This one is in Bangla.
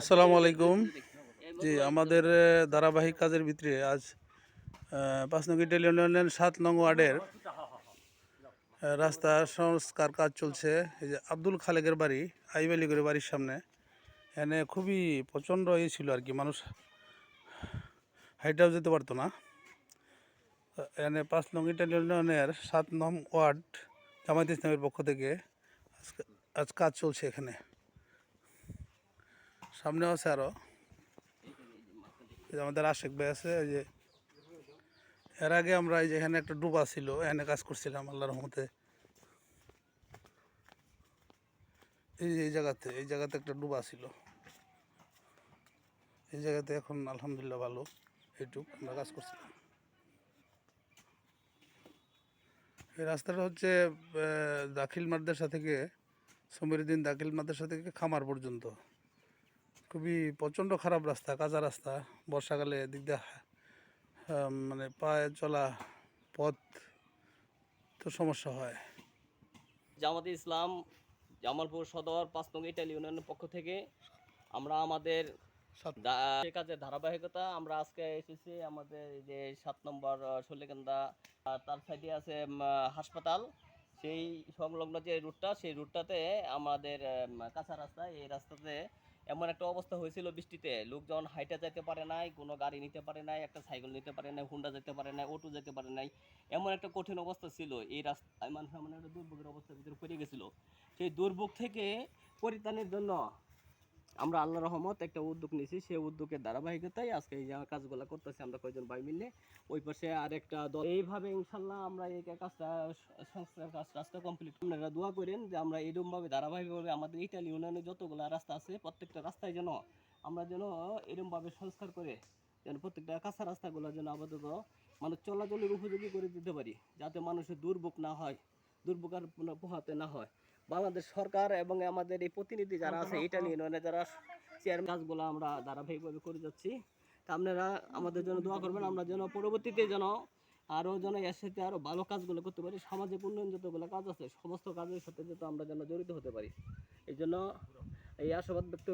আসসালামু আলাইকুম। জি আমাদের ধারাবাহিক কাজের ভিতরে আজ আহ, পাঁচ নং ইটালি ইউনিয়নের সাত নং ওয়ার্ডের রাস্তা সংস্কার কাজ চলছে। এই যে আব্দুল খালেকের বাড়ি আইব আলীগড়ের বাড়ির সামনে। এনে খুবই প্রচণ্ড ইয়ে ছিল আর কি মানুষ হাইটাও যেতে পারতো না। এনে পাঁচ নং ইউনিয়নের সাত নং ওয়ার্ড জামায়াত ইসলামের পক্ষ থেকে আজ কাজ চলছে এখানে। সামনেও আছে আরও। এই যে আমাদের আশেক ভাই আছে ওই যে এর আগে আমরা এই যে এখানে একটা ডুবা ছিল, এখানে কাজ করছিলাম আল্লাহ রহমতে। এই যে এই জায়গাতে এই জায়গাতে একটা ডুবা ছিল। এই জায়গাতে এখন আলহামদুলিল্লাহ ভালো, এইটুক আমরা কাজ করছিলাম। এই রাস্তাটা হচ্ছে দাখিল মাদ্রাসা থেকে, সমীরুদ্দিন দাখিল মাদ্রাসা থেকে খামার পর্যন্ত। খুবই প্রচণ্ড খারাপ রাস্তা কাঁচা রাস্তা। বর্ষাকালে দিয়ে মানে পায়ে চলা পথ তো সমস্যা হয়। জামাতে ইসলাম জামালপুর সদর পাঁচ নং ইটালি ইউনিয়নের পক্ষ থেকে আমরা আমাদের সে কাজের ধারাবাহিকতা আমরা আজকে এসেছি আমাদের এই যে সাত নম্বর শল্যকেন্দা তার সাইডে আছে হাসপাতাল। সেই সংলগ্ন যে রুটটা সেই রুটটাতে আমাদের কাঁচা রাস্তা এই রাস্তাতে এমন একটা অবস্থা হয়েছিল বৃষ্টিতে। লোকজন হাইটে যেতে পারে নাই, কোনো গাড়ি নিতে পারে নাই, একটা সাইকেল নিতে পারে নাই, হুন্ডা যেতে পারে নাই, অটো যেতে পারে নাই, এমন একটা কঠিন অবস্থা ছিল। এই রাস্তায় মানুষ এমন একটা দুর্ভোগের অবস্থার ভিতরে পড়ে গেছিল। সেই দুর্ভোগ থেকে পরিত্রাণের জন্য আমরা আল্লাহ রহমত একটা উদ্যোগ নিয়েছি, সেই উদ্যোগের ধারাবাহিকতায় আজকে এই যে কাজগুলো করতেছি, আমরা কয়েকজন ভাই মিলে ওই পাশে আরেকটা দল। এইভাবে ইনশাল্লাহ আমরা এই কাজটা সংস্কার কাজ কাজটা কমপ্লিট আপনারা দোয়া করেন যে আমরা এরকমভাবে ধারাবাহিকভাবে আমাদের ইটালি ইউনিয়নে যতগুলো রাস্তা আছে, প্রত্যেকটা রাস্তায় যেন, আমরা যেন এরকমভাবে সংস্কার করে যেন প্রত্যেকটা কাঁচা রাস্তাগুলো যেন আপাতত মানুষ চলাচলের উপযোগী করে দিতে পারি, যাতে মানুষের দুর্ভোগ না হয়, দুর্ভোগ আর পোহাতে না হয়। বাংলাদেশ সরকার এবং আমাদের এই প্রতিনিধি যারা আছে এটা নিয়ে নয় যারা চেয়ারম্যান কাজগুলো আমরা ধারাবাহিকভাবে করে যাচ্ছি। তা আপনারা আমাদের জন্য দোয়া করবেন আমরা যেন পরবর্তীতে যেন আরও যেন এর সাথে আরও ভালো কাজগুলো করতে পারি সামাজিক উন্নয়ন যতগুলো কাজ আছে সমস্ত কাজের সাথে যেতে আমরা যেন জড়িত হতে পারি। এই জন্য এই আশাবাদ ব্যক্ত